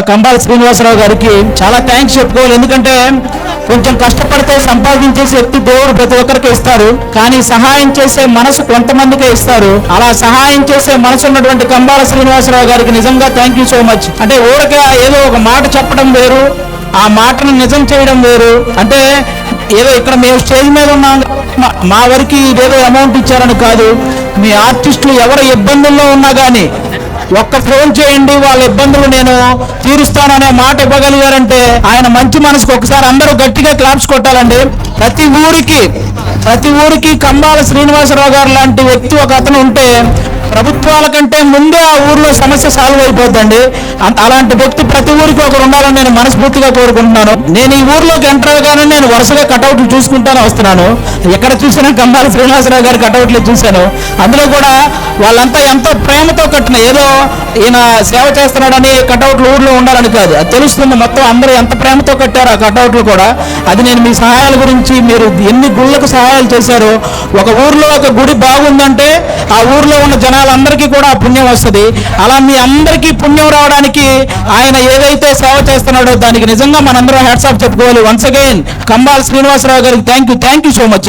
కంబాల శ్రీనివాసరావు గారికి చాలా థ్యాంక్స్ చెప్పుకోవాలి. ఎందుకంటే కొంచెం కష్టపడితే సంపాదించే శక్తి దేవుడు ప్రతి ఒక్కరికి ఇస్తారు. కానీ సహాయం చేసే మనసు కొంతమందికే ఇస్తారు. అలా సహాయం చేసే మనసు ఉన్నటువంటి కంబాల శ్రీనివాసరావు గారికి నిజంగా థ్యాంక్ యూ సో మచ్ అంటే ఊరకే ఏదో ఒక మాట చెప్పడం వేరు ఆ మాటను నిజం చేయడం వేరు. అంటే ఏదో ఇక్కడ మేము స్టేజ్ మీద ఉన్నాం మా- వరకు ఇదేదో అమౌంట్ ఇచ్చారని కాదు. మీ ఆర్టిస్టులు ఎవరు ఇబ్బందుల్లో ఉన్నా కానీ ఒక్క ఫోన్ చేయండి వాళ్ళ ఇబ్బందులు నేను తీరుస్తాననే మాట ఇవ్వగలిగారంటే ఆయన మంచి మనసుకు ఒకసారి అందరూ గట్టిగా క్లాప్స్ కొట్టాలండి. ప్రతి ఊరికి ప్రతి ఊరికి కంబాల శ్రీనివాసరావు గారు లాంటి వ్యక్తి ఒక అతను ఉంటే ప్రభుత్వాల కంటే ముందే ఆ ఊర్లో సమస్య సాల్వ్ అయిపోద్దండి. అ- అలాంటి వ్యక్తి ప్రతి ఊరికి ఒకరు ఉండాలని నేను మనస్ఫూర్తిగా కోరుకుంటున్నాను. నేను ఈ ఊర్లోకి ఎంటర్ అవగానే నేను వరుసగా కటౌట్లు చూసుకుంటాను వస్తున్నాను. ఎక్కడ చూసినా కంబాల శ్రీనివాసరావు గారి కటౌట్లు చూశాను. అందులో కూడా వాళ్ళంతా ఎంతో ప్రేమతో కట్టిన ఏదో ఈయన సేవ చేస్తున్నాడని కటౌట్లు ఊర్లో ఉండాలని కాదు. అది తెలుస్తుంది మొత్తం అందరూ ఎంత ప్రేమతో కట్టారు ఆ కటౌట్లు కూడా. అది నేను మీ సహాయాల గురించి మీరు ఎన్ని గుళ్ళకు సహాయాలు చేశారో ఒక ఊర్లో ఒక గుడి బాగుందంటే ఆ ఊర్లో ఉన్న జనాలందరికీ కూడా ఆ పుణ్యం వస్తుంది. అలా మీ అందరికీ పుణ్యం రావడానికి ఆయన ఏదైతే సేవ చేస్తున్నాడో దానికి నిజంగా మనందరం హ్యాట్సాప్ చెప్పుకోవాలి. వన్స్ అగైన్ కంబాల్ శ్రీనివాసరావు గారికి thank you thank you so much